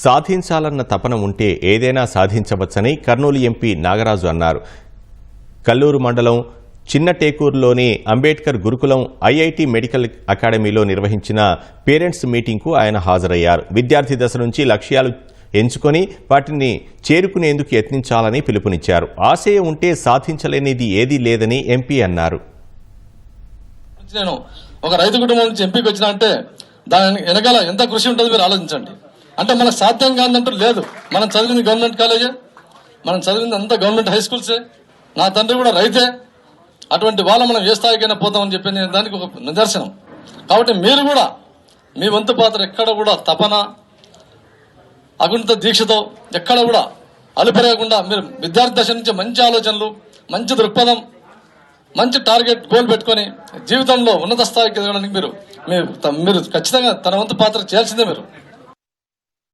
సాధించాలన్న తపన ఉంటే ఏదైనా సాధించవచ్చని కర్నూలు ఎంపీ నాగరాజు అన్నారు. కల్లూరు మండలం చిన్న టేకూరులోని అంబేద్కర్ గురుకులం ఐఐటి మెడికల్ అకాడమీలో నిర్వహించిన పేరెంట్స్ మీటింగ్కు ఆయన హాజరయ్యారు. విద్యార్థి దశ నుంచి లక్ష్యాలు ఎంచుకొని వాటిని చేరుకునేందుకు యత్నించాలని పిలుపునిచ్చారు. ఆశయం ఉంటే సాధించలేనిది ఏదీ లేదని ఎంపీ అన్నారు. నేను ఒక రైతు కుటుంబం నుంచి ఎంపీకి వచ్చినా అంటే దాని వెనకాల ఎంత కృషి ఉంటుందో మీరు ఆలోచించండి. అంటే మనకు సాధ్యం కాదంటూ లేదు. మనం చదివింది గవర్నమెంట్ కాలేజే మనం చదివింది అంతా గవర్నమెంట్ హై స్కూల్సే. నా తండ్రి కూడా రైతే. అటువంటి వాళ్ళ మనం ఏ స్థాయికైనా పోతామని చెప్పి నేను దానికి ఒక నిదర్శనం. కాబట్టి మీరు కూడా మీ వంతు పాత్ర ఎక్కడ కూడా తపన అగుంత దీక్షతో ఎక్కడ కూడా అలుపెరగకుండా మీరు విద్యార్థి దశ నుంచి మంచి ఆలోచనలు మంచి దృక్పథం మంచి టార్గెట్ గోల్ పెట్టుకొని జీవితంలో ఉన్నత స్థాయికి ఎదగడానికి మీరు మీరు మీరు ఖచ్చితంగా తన వంతు పాత్ర చేయాల్సిందే మీరు.